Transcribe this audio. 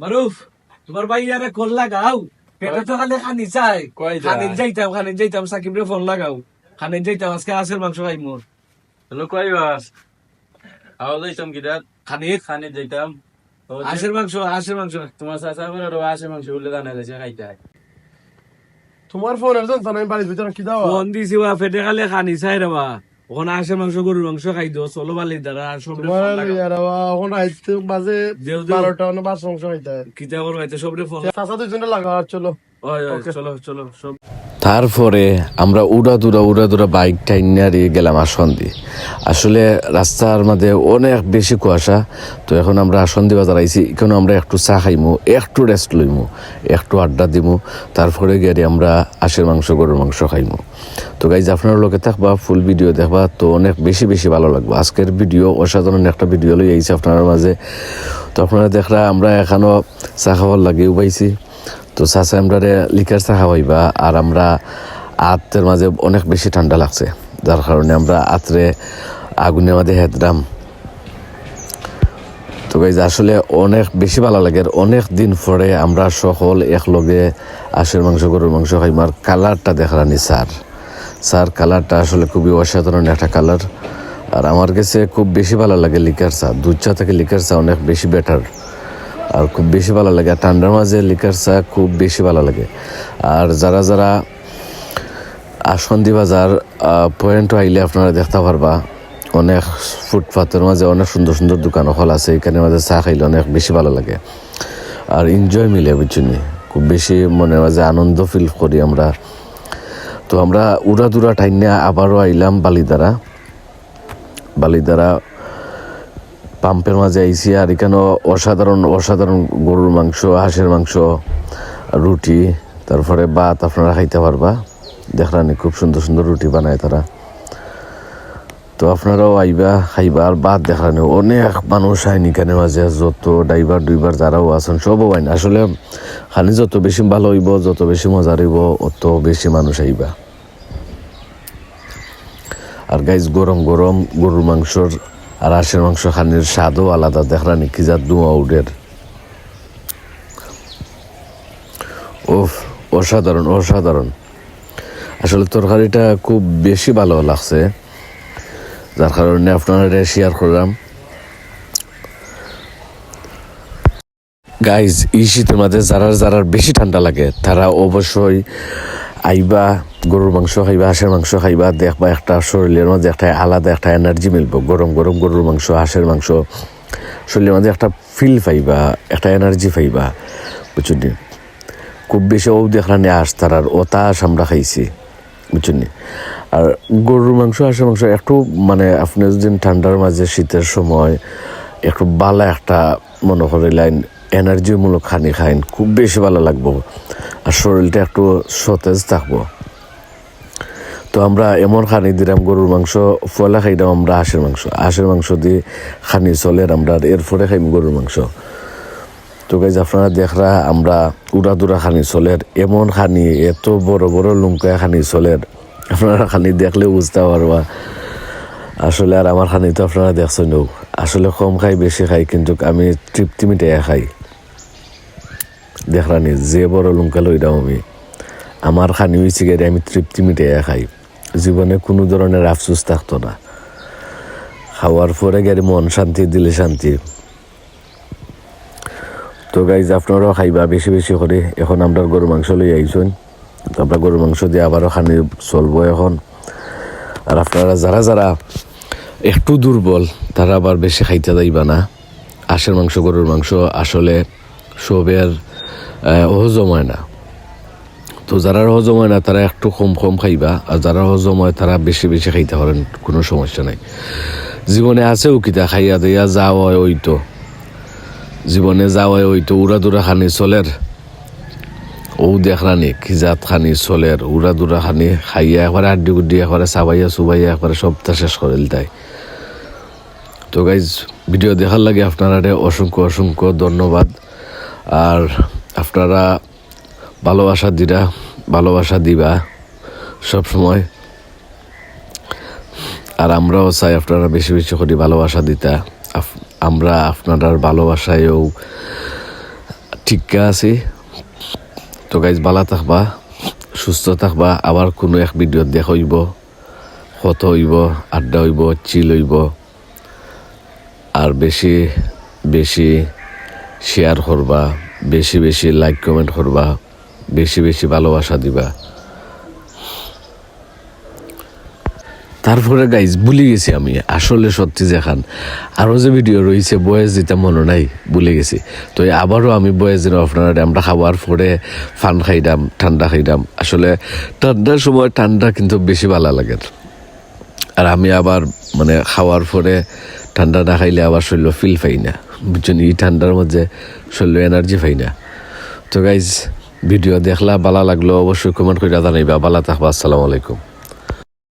মারুফ তোমার ভাই আরে কল লাগাও। পেটে তো খালি খানি চাই? খানি যাইতাম খানি যাইতাম সাকিব রে ফোন লাগাও। খানি যাইতাম আজকে আসের মাংস খাই মোর। হ্যালো কই বাস? আও যাইতাম কিদাত খানি? খানে যাইতাম। আসের মাংস আসের মাংস। তোমার চাচা করে রো আসে মাংস বলে জানা গেছে খাইতে তোমার ফোন একজন তো আমি বাড়ির ভিতরে কি দাও। ফোন দিছি ওয়া পেটে খালি খানি চাই রে বা। ওখানে আসে মাংস গরুর মাংস খাই চলো বালি দ্বারা সব এখন আইতে বাজে বারোটা না বাস অংশ হইতে কিতা করব এতে সব ফোন দুজনে লাগা চলো। চলো চলো সব তারপরে আমরা উড়া দুরা উড়া দুরা বাইক টাইনারি গেলাম আসন্দি। আসলে রাস্তার মধ্যে অনেক বেশি কুয়াশা, তো এখন আমরা আসন আসন্দি বাজার আইছি এখানে আমরা একটু চা খাইমু, একটু রেস্ট লইমু, একটু আড্ডা দিমু, তারপরে গিয়ে আমরা আশের মাংস, গরুর মাংস খাইমু। তো গাইজ আপনার লোকে থাকবা ফুল ভিডিও দেখবা, তো অনেক বেশি বেশি ভালো লাগবে। আজকের ভিডিও অসাধারণ একটা ভিডিও লই আইছি আপনার মাঝে। তো আপনারা দেখরা, আমরা এখানেও চা খাওয়ার লাগেও পাইছি। তো চাচা আমরা লিকার চা খাওয়াইবা আর আমরা আতের মাঝে অনেক বেশি ঠান্ডা লাগছে, যার কারণে আমরা আতরে আগুনের মাঝে হেদরাম তো গাইজ আসলে অনেক বেশি ভালো লাগে। অনেক দিন পরে আমরা সকল একলগে আশের মাংস, গরুর মাংস খাইম আর কালারটা দেখানি স্যার। স্যার, কালারটা আসলে খুবই অসাধারণ একটা কালার। আর আমার কাছে খুব বেশি ভালো লাগে লিকার চা। দুধ চা থেকে লিকার চা অনেক বেশি বেটার আর খুব বেশি ভালো লাগে। আর ঠান্ডার মাঝে লিকার চা খুব বেশি ভালো লাগে। আর যারা যারা আসন্দি বাজার পয়েন্ট আইলে আপনারা দেখতে পারবা, অনেক ফুটপাথের মাঝে অনেক সুন্দর সুন্দর দোকান, হল আছে, এখানে মাঝে চা খাইলে অনেক বেশি ভালো লাগে। আর এনজয় মিলে বুঝছি খুব বেশি মনের মাঝে আনন্দ ফিল করি আমরা। তো আমরা উড়া দুরা টাইনে আবারও আইলাম বালিদারা। বালিদারা পাম্পের মাঝে আইসি আর এখানেও অসাধারণ অসাধারণ গরুর মাংস, হাঁসের মাংস, রুটি, তারপরে ভাত আপনারা খাইতে পারবা। দেখলানি খুব সুন্দর সুন্দর রুটি বানায় তারা। তো আপনারাও আইবা, খাইবা, আর ভাত দেখানি অনেক মানুষ আইন এখানে মাঝে, যত ড্রাইভার, ডুইভার যারাও আছেন, সবও আইন। আসলে খানি যত বেশি ভালো হইব, যত বেশি মজা হইব অত বেশি মানুষ আইবা। আর গাইজ গরম গরম গরুর মাংসর আর হাঁসের মাংস খানির স্বাদও আলাদা। দেখলানি কি যা দুয়া উডের ওফ অসাধারণ অসাধারণ। আসলে তরকারিটা খুব বেশি ভালো লাগছে। যার কারণে আপনারা শেয়ার করলাম। গাইজ এই শীতের মাঝে যারা যারা বেশি ঠান্ডা লাগে, তারা অবশ্যই আইবা গরুর মাংস খাইবা, হাঁসের মাংস খাইবা, দেখবা একটা শরীরের মধ্যে একটা আলাদা একটা এনার্জি মিলবো। গরম গরম গরুর মাংস, হাঁসের মাংস। শরীরের মধ্যে একটা ফিল পাইবা, একটা এনার্জি পাইবা বুঝলি খুব বেশি ও দেখলানি আস তার তারার ওতাস আমরা খাইছি বুঝলি আর গরুর মাংস, হাঁসের মাংস একটু মানে আপনি যদি ঠান্ডার মাঝে শীতের সময় একটু বালা একটা মনে করে লাইন এনার্জিমূলক খানি খাইন, খুব বেশি ভালো লাগবো। আর শরীরটা একটু সতেজ থাকব। তো আমরা এমন খানি দিলাম, গরুর মাংস, ফয়লা খাইলাম আমরা, হাঁসের মাংস। হাঁসের মাংস দিয়ে খানি চলে আমরা এরপরে খাইম গরুর মাংস। তো গাইজ, আপনারা দেখরা আমরা উড়া দুরা খানি চলের এমন খানি, এত বড় বড় লুঙ্কা খানি চলের আপনারা খানি দেখলে বুঝতে পারবা। আসলে আর আমার খানি তো আপনারা দেখছেন আসলে কম খাই, বেশি খাই, কিন্তু আমি তৃপ্তি মিটাইয়া খাই। দেখরানি যে বড় লঙ্কা লইলাম আমি, আমার খানি হয়েছে আমি তৃপ্তি মিটাইয়া খাই। জীবনে কোনো ধরনের আফসোস থাকতো না। খাওয়ার পরে গেলে মন শান্তি দিলে শান্তি। তো গাইজ আপনারাও খাইবা বেশি বেশি করে। এখন আমরা গরু মাংস লই আইসুন। আমরা গরু মাংস দিয়ে আবারও খানি চলবো এখন। আর আপনারা যারা যারা একটু দুর্বল তারা আবার বেশি খাইতে যাইবা না। আশের মাংস গরুর মাংস আসলে সবের আহ, হজম হয় না। তো যারা হজম হয় না, তারা একটু কম কম খাইবা, আর যারা হজম হয় তারা বেশি বেশি খাইতে পারেন, কোনো সমস্যা নাই। জীবনে আছেও কিতা খাইয়া দিয়া যাওয়া হয় ওই তো জীবনে যাওয়া হয় ওই তো উড়া দুরা খানি চলের। ও দেখরানি কি জাত খানি চলের, উড়া দুরা খানি খাইয়া একবারে আড্ডি গুড্ডি একবারে চাবাইয়া চুবাইয়া একবারে সবটা শেষ করে তাই তো গাইজ ভিডিও দেখার লাগে আপনারা অসংখ্য অসংখ্য ধন্যবাদ। আর আপনারা ভালোবাসা দিরা, ভালোবাসা দিবা সব সময়। আর আমরাও চাই আপনারা বেশি বেশি করে ভালোবাসা দিতা। আমরা আপনার ভালোবাসায়ও ঠিকা আছি। তো গাইজ বালা থাকবা, সুস্থ থাকবা। আবার কোনো এক ভিডিও দেখ হইব কত হইব, আড্ডা হইব চিল হইব। আর বেশি বেশি শেয়ার করবা, বেশি বেশি লাইক কমেন্ট করবা। বেশি বেশি ভালোবাসা দিবা। তারপরে গাইজ ভুলে গেছি আমি। আসলে সত্যি যেখান আরও যে ভিডিও রয়েছে বয়েস যেটা মনে নাই, ভুলে গেছি। তো আবারও আমি বয়েস দিন আপনারা আমরা খাওয়ার পরে ফান খাইলাম ঠান্ডা খাইলাম আসলে ঠান্ডার সময় ঠান্ডা কিন্তু বেশি ভালো লাগে। আর আমি আবার মানে খাওয়ার পরে ঠান্ডা না খাইলে আবার শরীর ফিল পাই না। বুঝছেন? এই ঠান্ডার মধ্যে শরীর এনার্জি পাই না। তো গাইজ ভিডিও দেখলা ভালো লাগল অবশ্যই কমেন্ট করে জানাইবা। ভালো থাকবা আসসালামু আলাইকুম।